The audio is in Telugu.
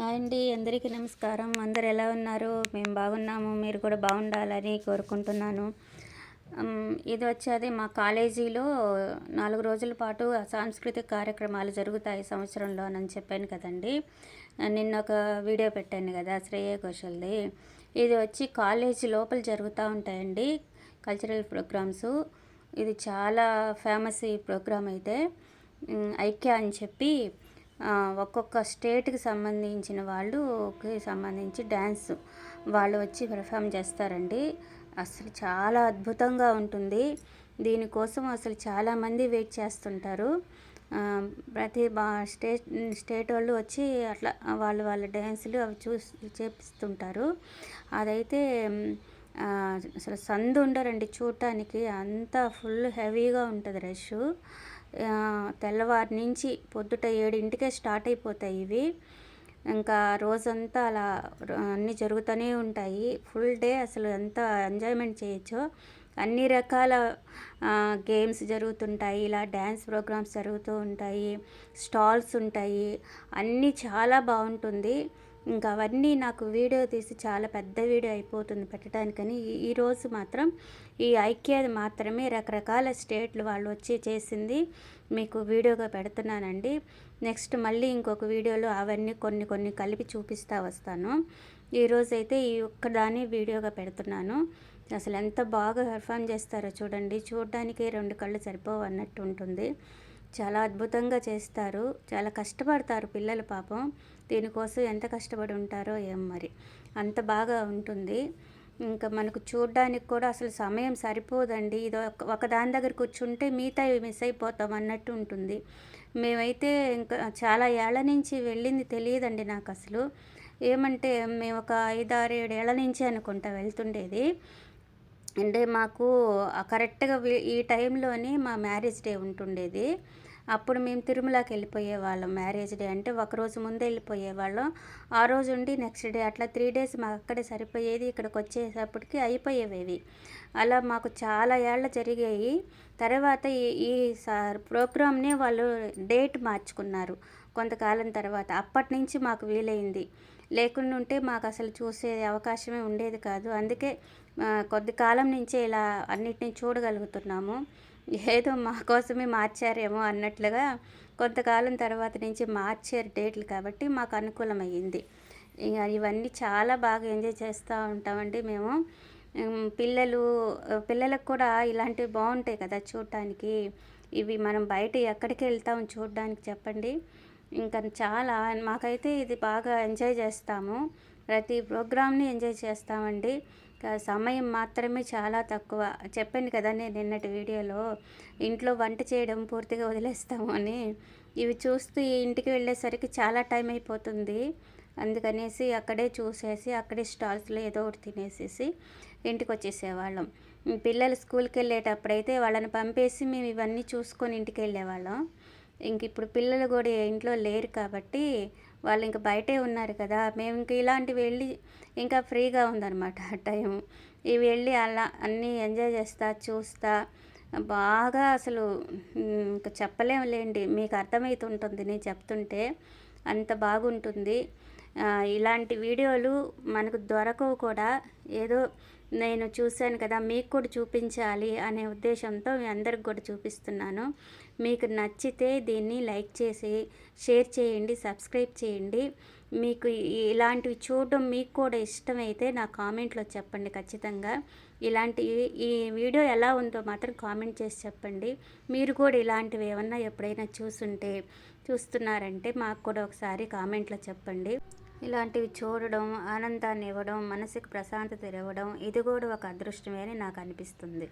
హాయ్ అండి అందరికీ నమస్కారం. అందరు ఎలా ఉన్నారు? మేము బాగున్నాము. మీరు కూడా బాగుండాలని కోరుకుంటున్నాను. ఇది వచ్చేది మా కాలేజీలో నాలుగు రోజుల పాటు సాంస్కృతిక కార్యక్రమాలు జరుగుతాయి సంవత్సరంలో అని చెప్పాను కదండి. నిన్న ఒక వీడియో పెట్టాను కదా శ్రేయ ఘోషల్ది. ఇది వచ్చి కాలేజీ లోపల జరుగుతూ ఉంటాయండి కల్చరల్ ప్రోగ్రామ్స్. ఇది చాలా ఫేమస్ ఈ ప్రోగ్రామ్ అయితే. ఐక్య అని చెప్పి ఒక్కొక్క స్టేట్కి సంబంధించిన వాళ్ళుకి సంబంధించి డ్యాన్స్ వాళ్ళు వచ్చి పెర్ఫామ్ చేస్తారండి. అసలు చాలా అద్భుతంగా ఉంటుంది. దీనికోసం అసలు చాలామంది వెయిట్ చేస్తుంటారు. ప్రతి బా స్టేట్ స్టేట్ వాళ్ళు వచ్చి అట్లా వాళ్ళు వాళ్ళ డ్యాన్సులు అవి చూసి చేపిస్తుంటారు. అదైతే అసలు సందు ఉండరండి చూడటానికి అంతా ఫుల్ హెవీగా ఉంటుంది రష్ తెల్లవారి నుంచి పొద్దుట ఏడింటికే స్టార్ట్ అయిపోతాయి ఇవి. ఇంకా రోజంతా అలా అన్నీ జరుగుతూనే ఉంటాయి. ఫుల్ డే అసలు ఎంత ఎంజాయ్మెంట్ చేయొచ్చో. అన్ని రకాల గేమ్స్ జరుగుతుంటాయి. ఇలా డ్యాన్స్ ప్రోగ్రామ్స్ జరుగుతూ ఉంటాయి. స్టాల్స్ ఉంటాయి. అన్నీ చాలా బాగుంటుంది. ఇంకా అవన్నీ నాకు వీడియో తీసి చాలా పెద్ద వీడియో అయిపోతుంది పెట్టడానికని. ఈ- మాత్రం ఈ ఐక్యది మాత్రమే రకరకాల స్టేట్లు వాళ్ళు వచ్చి చేసింది మీకు వీడియోగా పెడుతున్నానండి. నెక్స్ట్ మళ్ళీ ఇంకొక వీడియోలో అవన్నీ కొన్ని కొన్ని కలిపి చూపిస్తా వస్తాను. ఈరోజు అయితే ఈ ఒక్కదాన్ని వీడియోగా పెడుతున్నాను. అసలు ఎంత బాగా పెర్ఫామ్ చేస్తారో చూడండి. చూడడానికి రెండు కళ్ళు సరిపోవు అన్నట్టు ఉంటుంది. చాలా అద్భుతంగా చేస్తారు. చాలా కష్టపడతారు పిల్లలు పాపం. దీనికోసం ఎంత కష్టపడి ఉంటారో ఏం మరి. అంత బాగా ఉంటుంది. ఇంకా మనకు చూడడానికి కూడా అసలు సమయం సరిపోదండి. ఇది ఒక ఒక దాని దగ్గర కూర్చుంటే మిగతా మిస్ అయిపోతాం అన్నట్టు ఉంటుంది. మేమైతే ఇంకా చాలా ఏళ్ళ నుంచి వెళ్ళింది తెలియదండి నాకు అసలు. ఏమంటే మేము ఒక ఐదు ఆరు ఏడు ఏళ్ళ నుంచి అనుకుంటా వెళ్తుండేది. అంటే మాకు కరెక్ట్గా ఈ టైంలోనే మా మ్యారేజ్ డే ఉంటుండేది. అప్పుడు మేము తిరుమలకి వెళ్ళిపోయే వాళ్ళం మ్యారేజ్ డే అంటే ఒక రోజు ముందే వెళ్ళిపోయే వాళ్ళం ఆ రోజు ఉండి నెక్స్ట్ డే అట్లా త్రీ డేస్ మాకు అక్కడే సరిపోయేది ఇక్కడికి వచ్చేసప్పటికి అయిపోయేవి అలా మాకు చాలా ఏళ్ళ జరిగాయి. తర్వాత ఈ ఈ సార్ ప్రోగ్రామ్ని వాళ్ళు డేట్ మార్చుకున్నారు. కొంతకాలం తర్వాత అప్పటి నుంచి మాకు వీలైంది. లేకుండా ఉంటే మాకు అసలు చూసే అవకాశమే ఉండేది కాదు. అందుకే కొద్ది కాలం నుంచే ఇలా అన్నిటిని చూడగలుగుతున్నాము. ఏదో మా కోసమే మార్చారేమో అన్నట్లుగా కొంతకాలం తర్వాత నుంచి మార్చారు డేట్లు కాబట్టి మాకు అనుకూలమయ్యింది. ఇక ఇవన్నీ చాలా బాగా ఎంజాయ్ చేస్తూ ఉంటామండి మేము. పిల్లలు పిల్లలకు కూడా ఇలాంటివి బాగుంటాయి కదా చూడటానికి ఇవి మనం బయట ఎక్కడికి వెళ్తాం చూడడానికి చెప్పండి. ఇంకా చాలా మాకైతే ఇది బాగా ఎంజాయ్ చేస్తాము. ప్రతి ప్రోగ్రామ్ని ఎంజాయ్ చేస్తామండి. సమయం మాత్రమే చాలా తక్కువ. చెప్పాను కదా నేను నిన్నటి వీడియోలో ఇంట్లో వంట చేయడం పూర్తిగా వదిలేస్తాము అని. ఇవి చూస్తూ ఈ ఇంటికి వెళ్ళేసరికి చాలా టైం అయిపోతుంది. అందుకనేసి అక్కడే చూసేసి అక్కడే స్టాల్స్లో ఏదో ఒకటి తినేసేసి ఇంటికి వచ్చేసేవాళ్ళం పిల్లలు స్కూల్కి వెళ్ళేటప్పుడైతే వాళ్ళని పంపేసి మేము ఇవన్నీ చూసుకొని ఇంటికి వెళ్ళేవాళ్ళం. ఇంక ఇప్పుడు పిల్లలు కూడా ఇంట్లో లేరు కాబట్టి వాళ్ళు ఇంకా బయటే ఉన్నారు కదా మేము ఇంక ఇలాంటివి వెళ్ళి ఇంకా ఫ్రీగా ఉందన్నమాట ఆ టైం ఇవి వెళ్ళి అలా అన్నీ ఎంజాయ్ చేస్తా చూస్తా. బాగా అసలు ఉమ్, ఇంకా చెప్పలేములేండి. మీకు అర్థమవుతుంటుంది నేను చెప్తుంటే. అంత బాగుంటుంది. ఇలాంటి వీడియోలు మనకు దొరకవు కూడా. ఏదో నేను చూశాను కదా మీకు కూడా చూపించాలి అనే ఉద్దేశంతో మీ అందరికి కూడా చూపిస్తున్నాను. మీకు నచ్చితే దీన్ని లైక్ చేసి షేర్ చేయండి సబ్స్క్రైబ్ చేయండి. మీకు ఇలాంటివి చూడడం మీకు కూడా ఇష్టమైతే నా కామెంట్లో చెప్పండి ఖచ్చితంగా. ఇలాంటి ఈ- వీడియో ఎలా ఉందో మాత్రం కామెంట్ చేసి చెప్పండి. మీరు కూడా ఇలాంటివి ఏమన్నా ఎప్పుడైనా చూసుంటే చూస్తున్నారంటే మాకు కూడా ఒకసారి కామెంట్లో చెప్పండి. ఇలాంటివి చూడడం ఆనందాన్ని ఇవ్వడం మనసుకు ప్రశాంతత ఇవ్వడం ఇది కూడా ఒక అదృష్టమే అని నాకు అనిపిస్తుంది.